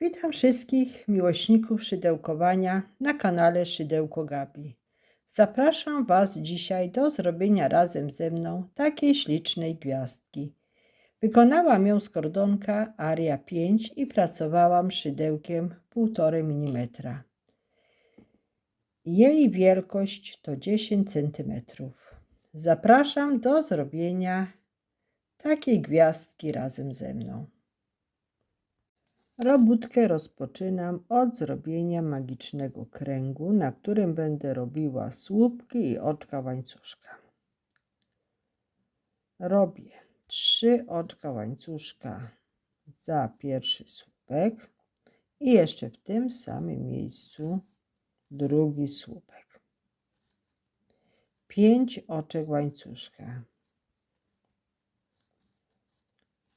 Witam wszystkich miłośników szydełkowania na kanale Szydełko Gabi. Zapraszam Was dzisiaj do zrobienia razem ze mną takiej ślicznej gwiazdki. Wykonałam ją z kordonka Aria 5 i pracowałam szydełkiem 1,5 mm. Jej wielkość to 10 cm. Zapraszam do zrobienia takiej gwiazdki razem ze mną. Robótkę rozpoczynam od zrobienia magicznego kręgu, na którym będę robiła słupki i oczka łańcuszka. Robię trzy oczka łańcuszka za pierwszy słupek i jeszcze w tym samym miejscu drugi słupek. Pięć oczek łańcuszka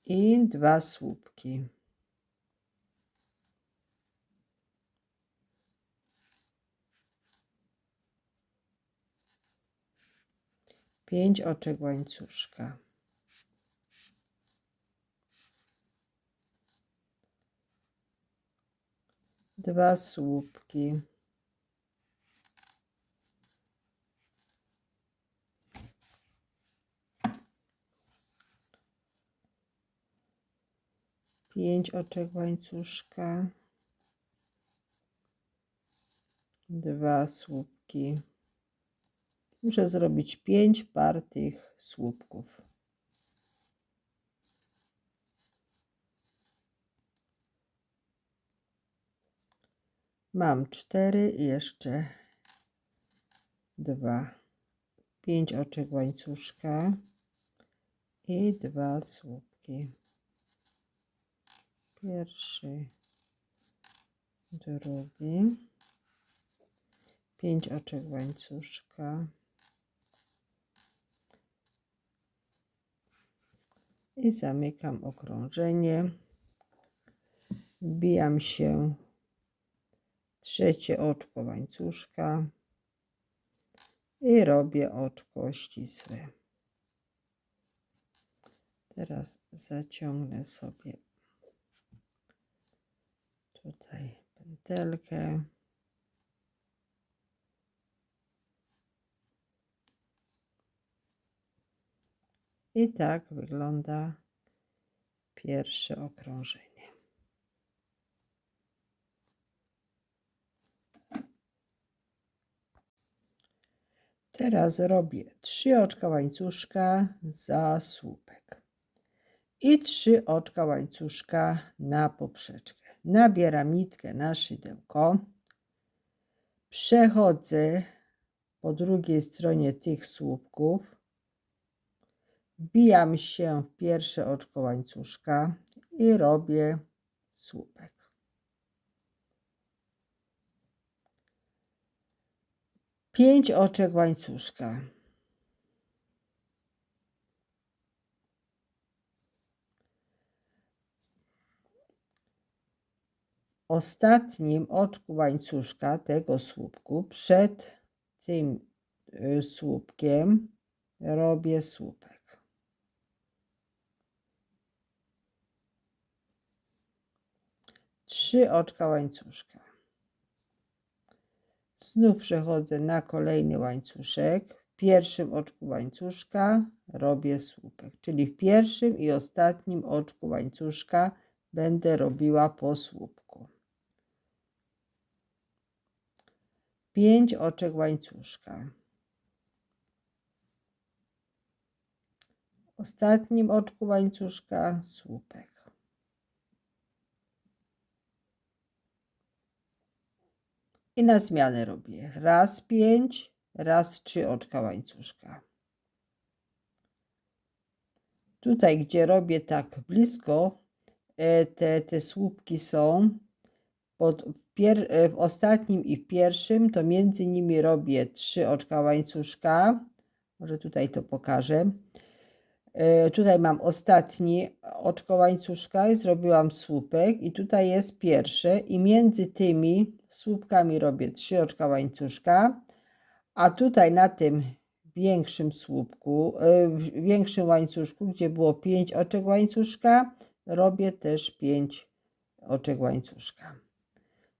i dwa słupki. Pięć oczek łańcuszka. Dwa słupki. Pięć oczek łańcuszka. Dwa słupki. Muszę zrobić pięć par tych słupków. Mam cztery i jeszcze dwa. Pięć oczek łańcuszka i dwa słupki. Pierwszy, drugi. Pięć oczek łańcuszka. I zamykam okrążenie. Wbijam się trzecie oczko łańcuszka i robię oczko ścisłe. Teraz zaciągnę sobie tutaj pętelkę. I tak wygląda pierwsze okrążenie. Teraz robię trzy oczka łańcuszka za słupek i trzy oczka łańcuszka na poprzeczkę. Nabieram nitkę na szydełko, przechodzę po drugiej stronie tych słupków wbijam się w pierwsze oczko łańcuszka i robię słupek. Pięć oczek łańcuszka. Ostatnim oczku łańcuszka tego słupku przed tym y, słupkiem robię słupek. Trzy oczka łańcuszka. Znów przechodzę na kolejny łańcuszek. W pierwszym oczku łańcuszka robię słupek, czyli w pierwszym i ostatnim oczku łańcuszka będę robiła po słupku. Pięć oczek łańcuszka. W ostatnim oczku łańcuszka słupek. I na zmianę robię raz pięć, raz trzy oczka łańcuszka. Tutaj, gdzie robię tak blisko, e, te, te słupki są pod, e, w ostatnim i pierwszym, to między nimi robię trzy oczka łańcuszka. Może tutaj to pokażę. E, tutaj mam ostatni oczko łańcuszka i zrobiłam słupek i tutaj jest pierwsze i między tymi słupkami robię trzy oczka łańcuszka, a tutaj na tym większym słupku, e, większym łańcuszku, gdzie było pięć oczek łańcuszka, robię też pięć oczek łańcuszka.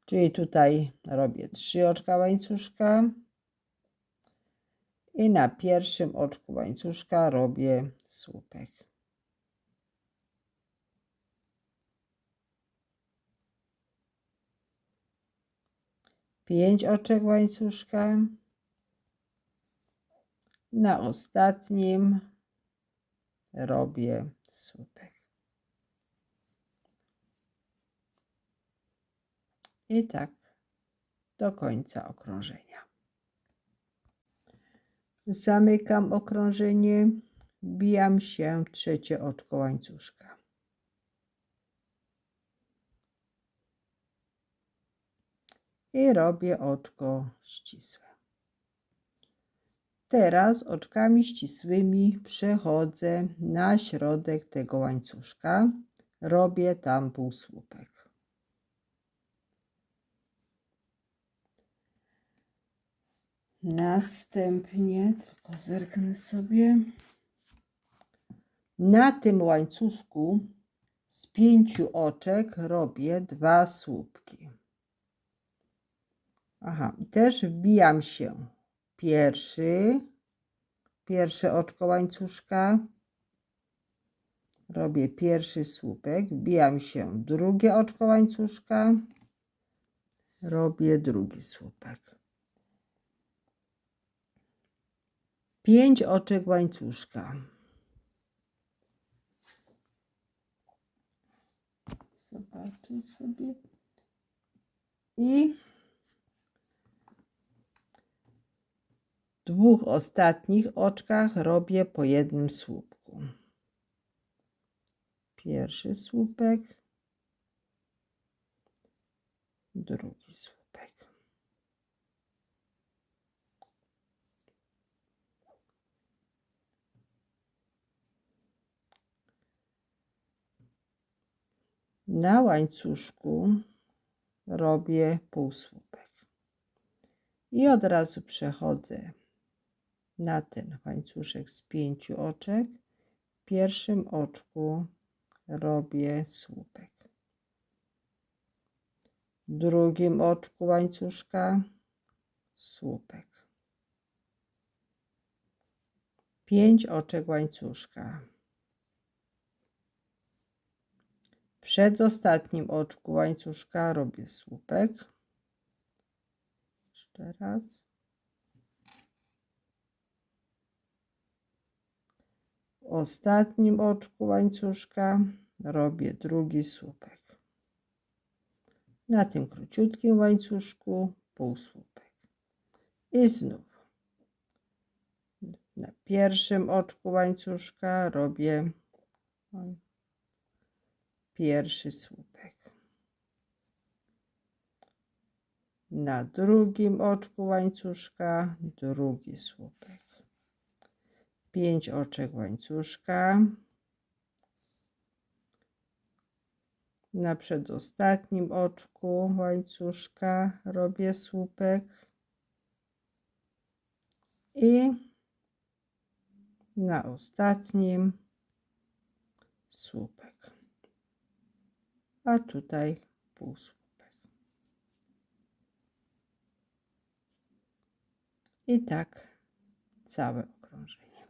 Czyli tutaj robię trzy oczka łańcuszka i na pierwszym oczku łańcuszka robię słupek. Pięć oczek łańcuszka. Na ostatnim robię słupek. I tak do końca okrążenia. Zamykam okrążenie, wbijam się trzecie oczko łańcuszka. I robię oczko ścisłe. Teraz oczkami ścisłymi przechodzę na środek tego łańcuszka. Robię tam półsłupek. Następnie, tylko zerknę sobie, na tym łańcuszku z pięciu oczek robię dwa słupki. Aha, i też wbijam się pierwszy, pierwsze oczko łańcuszka, robię pierwszy słupek, wbijam się w drugie oczko łańcuszka, robię drugi słupek. Pięć oczek łańcuszka. Zobaczę sobie. I dwóch ostatnich oczkach robię po jednym słupku. Pierwszy słupek, drugi słupek. Na łańcuszku robię półsłupek. I od razu przechodzę na ten łańcuszek z pięciu oczek. W pierwszym oczku robię słupek. W drugim oczku łańcuszka słupek. Pięć oczek łańcuszka. W przedostatnim oczku łańcuszka robię słupek. Jeszcze raz. W ostatnim oczku łańcuszka robię drugi słupek. Na tym króciutkim łańcuszku półsłupek. I znów na pierwszym oczku łańcuszka robię pierwszy słupek. Na drugim oczku łańcuszka drugi słupek. Pięć oczek łańcuszka. Na przedostatnim oczku łańcuszka robię słupek i na ostatnim słupek a tutaj półsłupek. I tak całe okrążenie.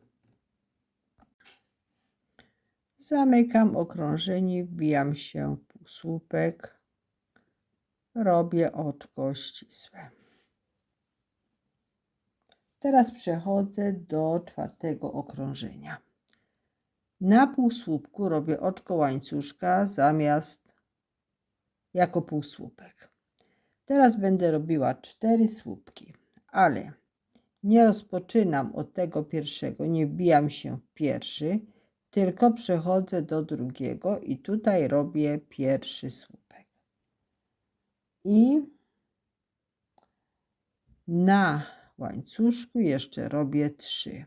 Zamykam okrążenie, wbijam się półsłupek, robię oczko ścisłe. Teraz przechodzę do czwartego okrążenia. Na półsłupku robię oczko łańcuszka zamiast jako półsłupek. Teraz będę robiła cztery słupki, ale nie rozpoczynam od tego pierwszego, nie wbijam się w pierwszy, tylko przechodzę do drugiego i tutaj robię pierwszy słupek. I na łańcuszku jeszcze robię trzy.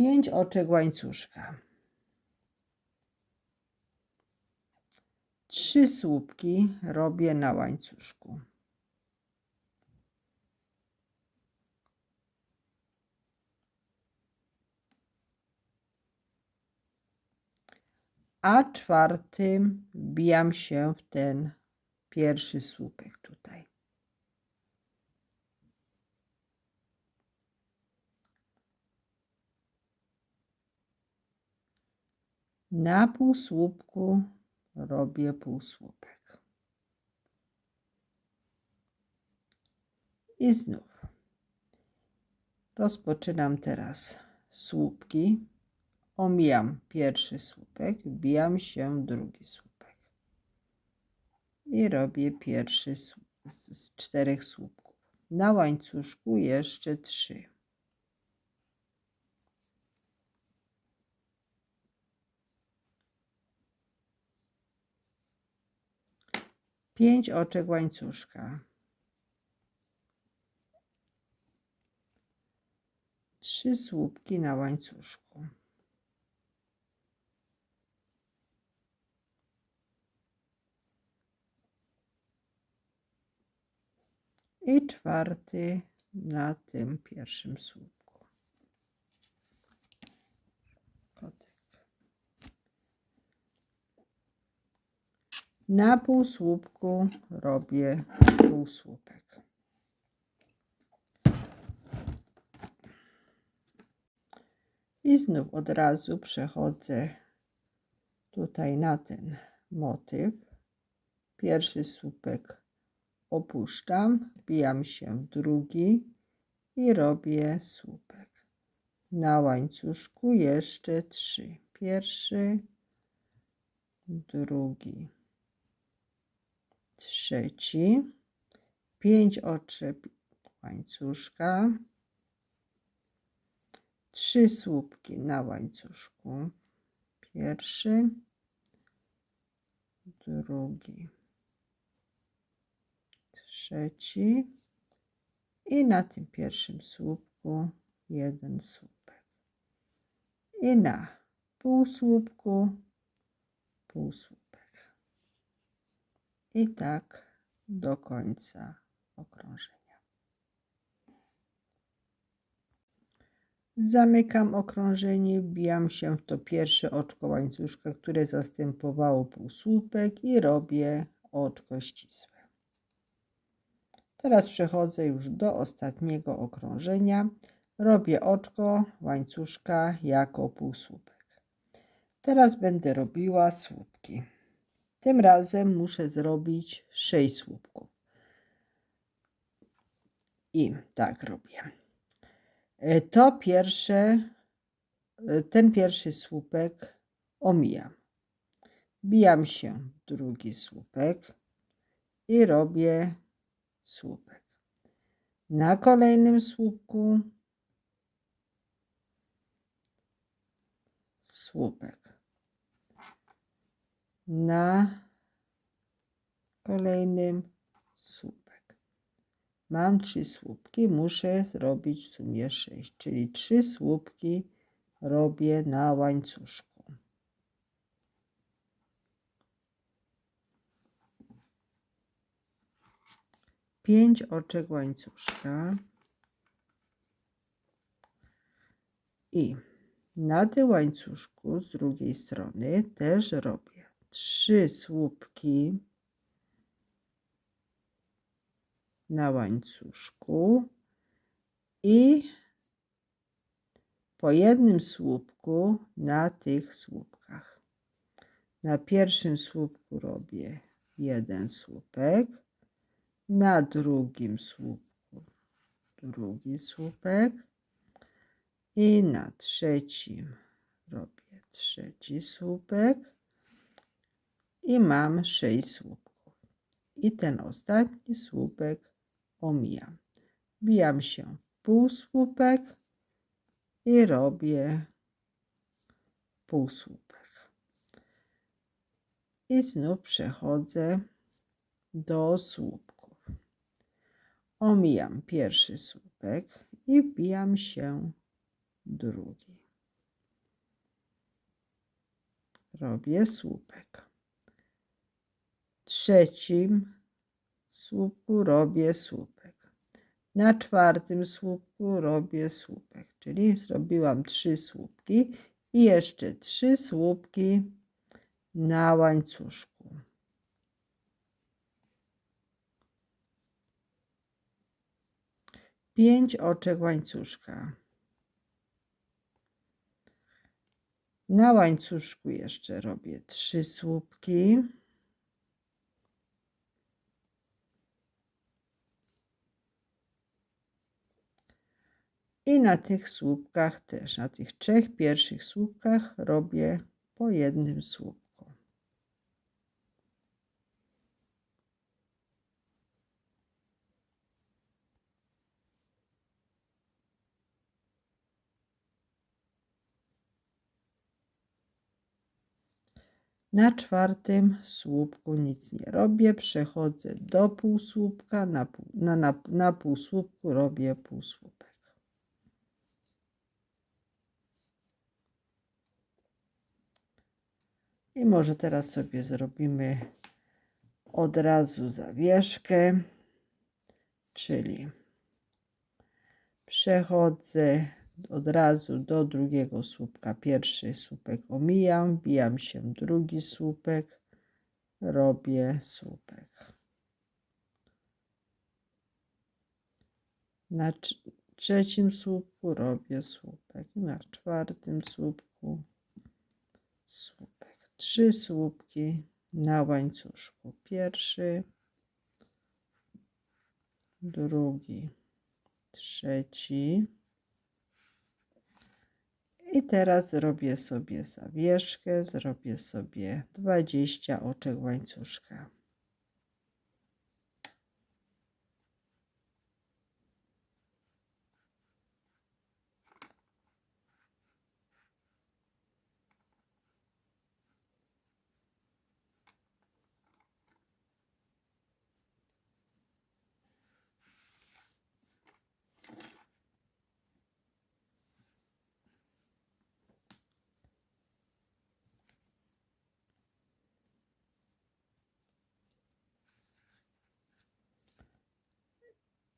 pięć oczek łańcuszka, trzy słupki robię na łańcuszku. a czwartym wbijam się w ten pierwszy słupek tutaj. Na półsłupku robię półsłupek. I znów rozpoczynam teraz słupki. Omijam pierwszy słupek, wbijam się drugi słupek. I robię pierwszy z czterech słupków. Na łańcuszku jeszcze trzy. Pięć oczek łańcuszka. Trzy słupki na łańcuszku. I czwarty na tym pierwszym słupku. Na półsłupku robię półsłupek. I znów od razu przechodzę tutaj na ten motyw. Pierwszy słupek opuszczam, wbijam się w drugi i robię słupek. Na łańcuszku jeszcze trzy. Pierwszy, drugi, trzeci, pięć oczep łańcuszka, trzy słupki na łańcuszku. Pierwszy, drugi, trzeci i na tym pierwszym słupku jeden słupek. I na półsłupku półsłupek. I tak do końca okrążenia. Zamykam okrążenie, wbijam się w to pierwsze oczko łańcuszka, które zastępowało półsłupek i robię oczko ścisłe. Teraz przechodzę już do ostatniego okrążenia. Robię oczko łańcuszka jako półsłupek. Teraz będę robiła słupki. Tym razem muszę zrobić 6 słupków. I tak robię. E, To pierwsze, e, ten pierwszy słupek omijam. Bijam się drugi słupek i robię słupek. Na kolejnym słupku słupek. Na kolejnym słupek. Mam trzy słupki, muszę zrobić w sumie sześć, czyli trzy słupki robię na łańcuszku. Pięć oczek łańcuszka i na tym łańcuszku z drugiej strony też robię trzy słupki na łańcuszku i po jednym słupku na tych słupkach. Na pierwszym słupku robię jeden słupek, na drugim słupku drugi słupek i na trzecim robię trzeci słupek i mam sześć słupków. I ten ostatni słupek omijam. Bijam się półsłupek i robię półsłupek. I znów przechodzę do słupków. Omijam pierwszy słupek i wbijam się drugi. Robię słupek. Trzecim słupku robię słupek. Na czwartym słupku robię słupek, czyli zrobiłam trzy słupki i jeszcze trzy słupki na łańcuszku. Pięć oczek łańcuszka. Na łańcuszku jeszcze robię trzy słupki. I na tych słupkach też, na tych trzech pierwszych słupkach robię po jednym słupku. Na czwartym słupku nic nie robię, przechodzę do półsłupka, na, na, na, na półsłupku robię półsłupek. I może teraz sobie zrobimy od razu zawieszkę, czyli przechodzę od razu do drugiego słupka. Pierwszy słupek omijam, wbijam się w drugi słupek, robię słupek. Na trz- trzecim słupku robię słupek, na czwartym słupku słupek. Trzy słupki na łańcuszku. Pierwszy, drugi, trzeci. I teraz zrobię sobie zawieszkę, zrobię sobie 20 oczek łańcuszka.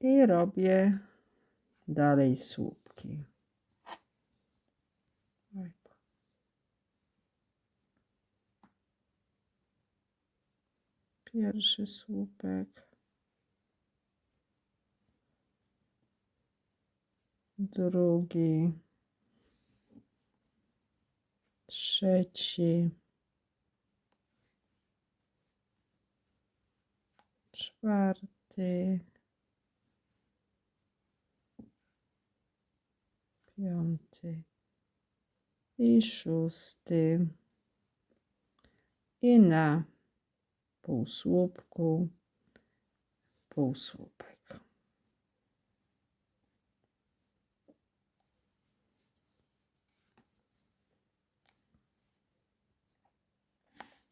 I robię dalej słupki. Pierwszy słupek. Drugi. Trzeci. Czwarty. Piąty i szósty i na półsłupku półsłupek.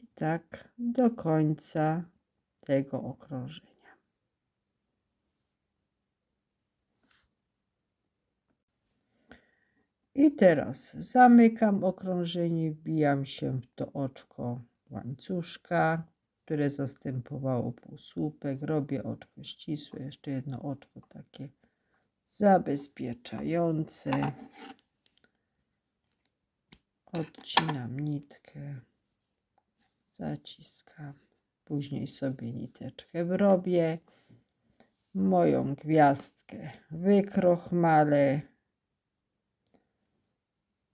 I tak do końca tego okrążenia. I teraz zamykam okrążenie, wbijam się w to oczko łańcuszka, które zastępowało półsłupek. Robię oczko ścisłe, jeszcze jedno oczko takie zabezpieczające. Odcinam nitkę, zaciskam. Później sobie niteczkę wrobię. Moją gwiazdkę wykrochmalę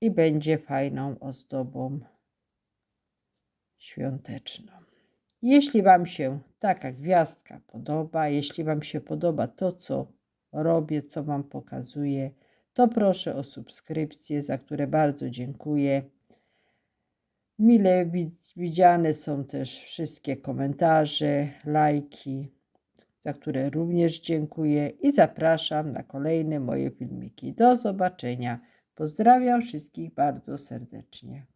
i będzie fajną ozdobą świąteczną. Jeśli Wam się taka gwiazdka podoba, jeśli Wam się podoba to, co robię, co Wam pokazuję, to proszę o subskrypcję, za które bardzo dziękuję. Mile widziane są też wszystkie komentarze, lajki, za które również dziękuję i zapraszam na kolejne moje filmiki. Do zobaczenia. Pozdrawiam wszystkich bardzo serdecznie.